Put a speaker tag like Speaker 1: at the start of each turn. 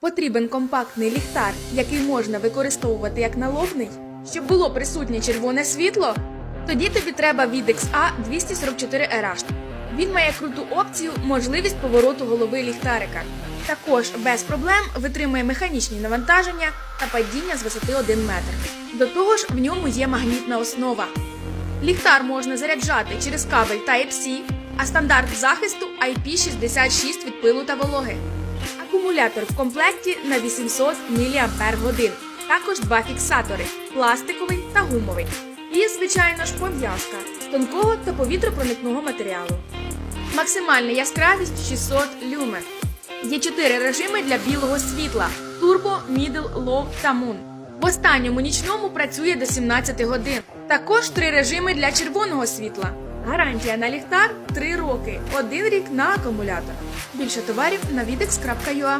Speaker 1: Потрібен компактний ліхтар, який можна використовувати як налобний, щоб було присутнє червоне світло. Тоді тобі треба Videx A 244 RH. Він має круту опцію, можливість повороту голови ліхтарика. Також без проблем витримує механічні навантаження та падіння з висоти 1 метр. До того ж, в ньому є магнітна основа. Ліхтар можна заряджати через кабель Type-C, а стандарт захисту IP66 від пилу та вологи. Акумулятор в комплекті на 800 мАч. Також два фіксатори пластиковий та гумовий. І, звичайно ж, пов'язка тонкого та повітропроникного матеріалу. Максимальна яскравість 600 люмен. Є чотири режими для білого світла: Turbo, Middle, Low та Moon. В останньому нічному працює до 17 годин. Також три режими для червоного світла. Гарантія на ліхтар 3 роки, один рік на акумулятор. Більше товарів на videx.ua.